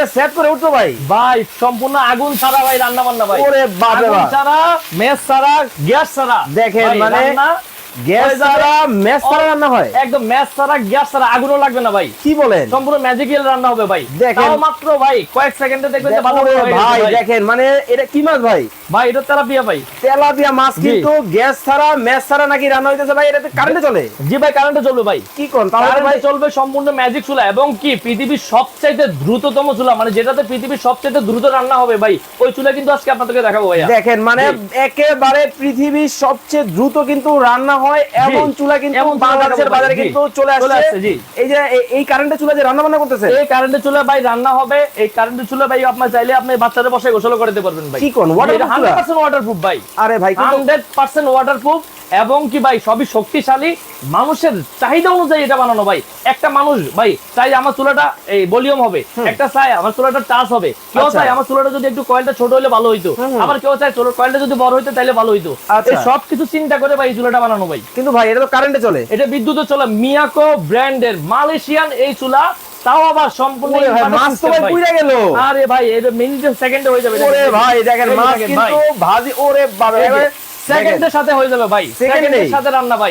একেবারে সেট করে উঠতো ভাই? ভাই সম্পূর্ণ আগুন ছাড়া ভাই রান্না বান্না ভাই। ওরে বাপ আগুন বাপ। ছাড়া মেস ছাড়া গ্যাস ছাড়া। দেখেন, মানে গ্যাস ছাড়া ম্যাচ ছাড়া রান্না হয়। একদম ম্যাচ ছাড়া গ্যাস ছাড়া আগুনও লাগবে না ভাই। কি বলেন? সম্পূর্ণ ম্যাজিক্যাল রান্না হবে ভাই। দেখেন। তাও মাত্র ভাই কয়েক সেকেন্ডে দেখবেন যে ভালো ভাই। দেখেন মানে এটা কি মাছ ভাই? ভাই এটা তেলাপিয়া ভাই। তেলাপিয়া মাছ কিন্তু গ্যাস ছাড়া ম্যাচ ছাড়া নাকি রান্না হইতেছে ভাই? এটা কারেন্টে চলে? জি ভাই কারেন্টে চলবে ভাই। কি কোন? তাহলে ভাই চলবে সম্পূর্ণ ম্যাজিক চুলা এবং কি পৃথিবীর সবচাইতে দ্রুততম চুলা মানে যেটাতে পৃথিবীর সবচাইতে দ্রুত রান্না হবে ভাই ওই চুলা কিন্তু আজকে আপনাদেরকে দেখাবো ভাইয়া। দেখেন মানে একেবারে পৃথিবীর সবচেয়ে দ্রুত কিন্তু রান্না হয় এমন চুলা কিন্তু বাংলাদেশের বাজারে কিন্তু চলে আসছে। জি। এই যে এই- কারেন্টের চুলা যে রান্না বান্না করতেছে? এই কারেন্টের চুলা ভাই রান্না হবে এই কারেন্টের চুলা ভাই আপনার চাইলে আপনি বাচ্চাদের বসে গোসল করে দিতে পারবেন ভাই। কি কোন? Waterproof চুলা? হান্ড্রেড পার্সেন্ট ওয়াটারপ্রুফ ভাই। আরে ভাই কিন্তু হান্ড্রেড পার্সেন্ট ওয়াটারপ্রুফ এবং কি ভাই সবই শক্তিশালী। মানুষের চাহিদা অনুযায়ী এটা বানানো ভাই। একটা মানুষ ভাই চাই আমার চুলাটা এই ভলিউম হবে। একটা চাই আমার চুলাটা টাচ হবে। কেউ আচ্ছা। চাই আমার চুলাটা যদি একটু কয়েলটা ছোট হলে ভালো হইতো। আবার কেউ চাই চুলার কয়েলটা যদি বড় হইতো তাহলে ভালো হইতো। আচ্ছা। এই সব কিছু চিন্তা করে ভাই এই চুলাটা বানানো ভাই। কিন্তু ভাই এটা তো কারেন্টে চলে। এটা বিদ্যুতের চলা। মিয়াকো ব্র্যান্ডের মালয়েশিয়ান এই চুলা তাও আবার সম্পূর্ণ মাছ তো ভাই। পুড়ে গেল। আরে ভাই এটা মিনিটে সেকেন্ডে হয়ে যাবে ওরে ভাই দেখেন মাছ কিন্তু ভাজি ওরে বাবা সেকেন্ডের সাথে হয়ে যাবে ভাই। সেকেন্ডের সাথে রান্না ভাই।